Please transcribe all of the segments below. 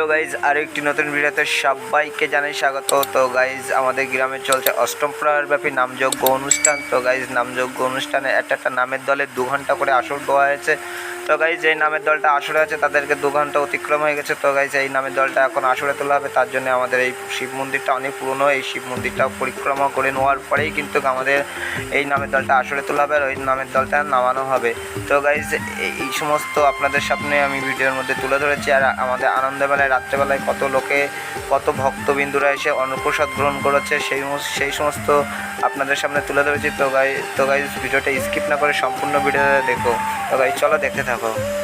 Hello guys আর একটি নতুন ভিডিওতে সবাইকে জানাই স্বাগত। তো গাইজ, আমাদের গ্রামে চলছে অষ্টম প্রহরব্যাপী নামযজ্ঞ অনুষ্ঠান। তো গাইজ, নামযজ্ঞ অনুষ্ঠানে একটা একটা নামের দলে দু ঘণ্টা করে আসর দেওয়া হয়েছে। তো গাইজ যেই নামের দলটা আসরে আছে, তাদেরকে দু ঘণ্টা অতিক্রম হয়ে গেছে। তো গাইজ এই নামের দলটা এখন আসরে তোলা হবে। তার জন্য আমাদের এই শিব মন্দিরটা অনেক পুরনো। এই শিব মন্দিরটা পরিক্রমা করে নেওয়ার পরেই কিন্তু আমাদের এই নামের দলটা আসরে তোলা হবে আর ওই নামের দলটা নামানো হবে। তো গাইজ এই সমস্ত আপনাদের সামনে আমি ভিডিওর মধ্যে তুলে ধরেছি। আর আমাদের আনন্দবেলায়, রাত্রেবেলায় কত লোকে, কত ভক্তবিন্দুরা এসে অন্নপ্রসাদ গ্রহণ করেছে, সেই সেই সমস্ত আপনাদের সামনে তুলে ধরেছি। তো গাই তো গাইজ ভিডিওটা স্কিপ না করে সম্পূর্ণ ভিডিওটা দেখো। তো গাই চলো দেখতে থাকো। হরে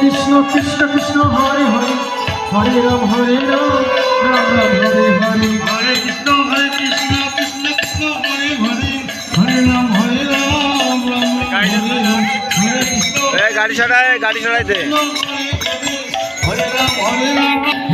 কৃষ্ণ কৃষ্ণ কৃষ্ণ হরে হরে হরে রাম হরে রাম রাম রাম হরে হরে। হরে কৃষ্ণ হরে কৃষ্ণ কৃষ্ণ কৃষ্ণ হরে হরে হরে রাম হরে রাম রাম রাম হরে রাম হরে কৃষ্ণ। গাড়ি ছড়ায় গাড়ি ছড়াই দে। হরে রাম হরে রাম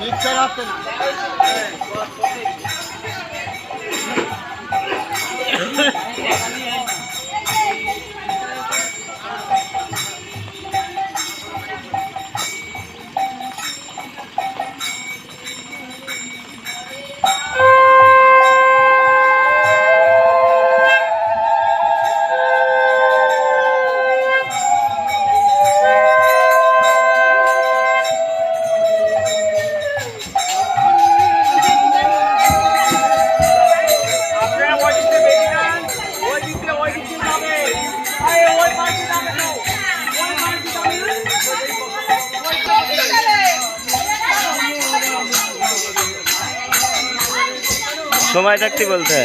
নিশ্চয় আসছে না Yeah. সময় থাকতে বলতে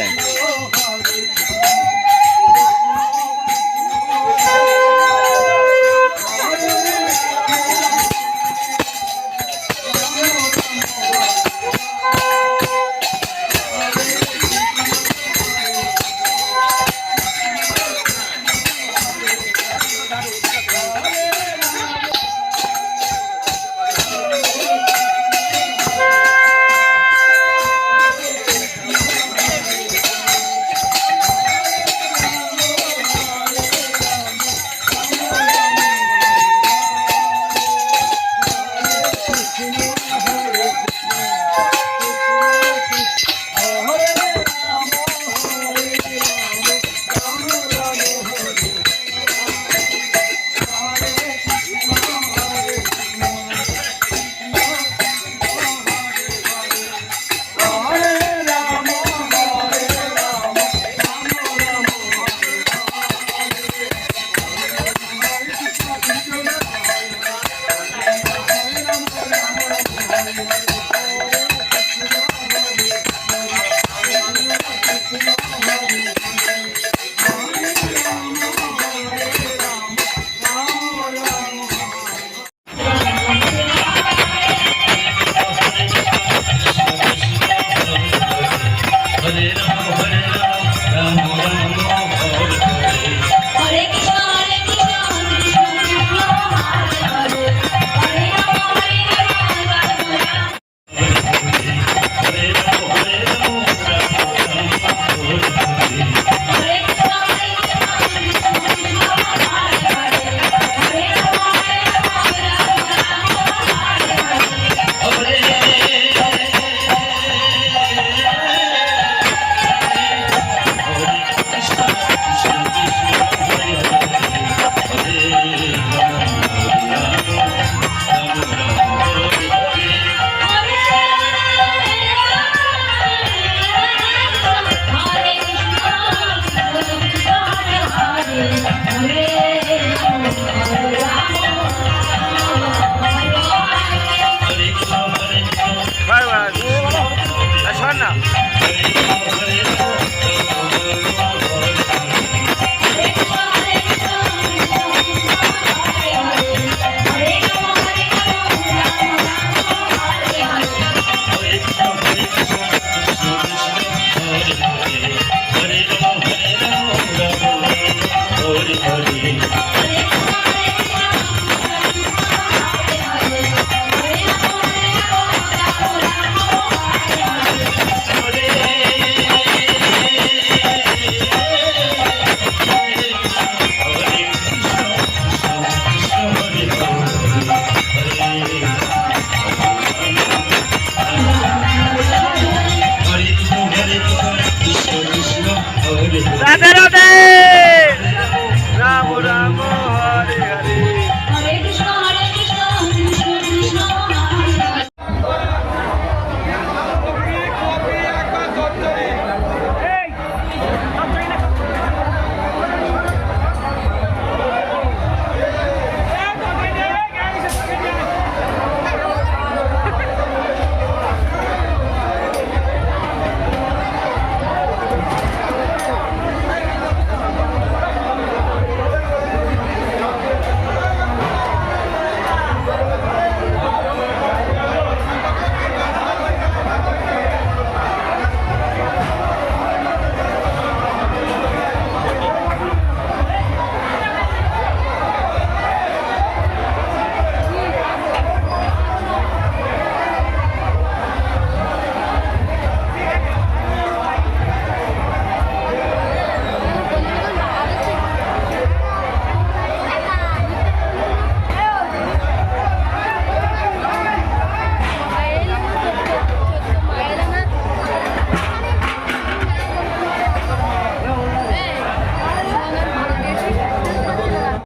¡Sacerdote!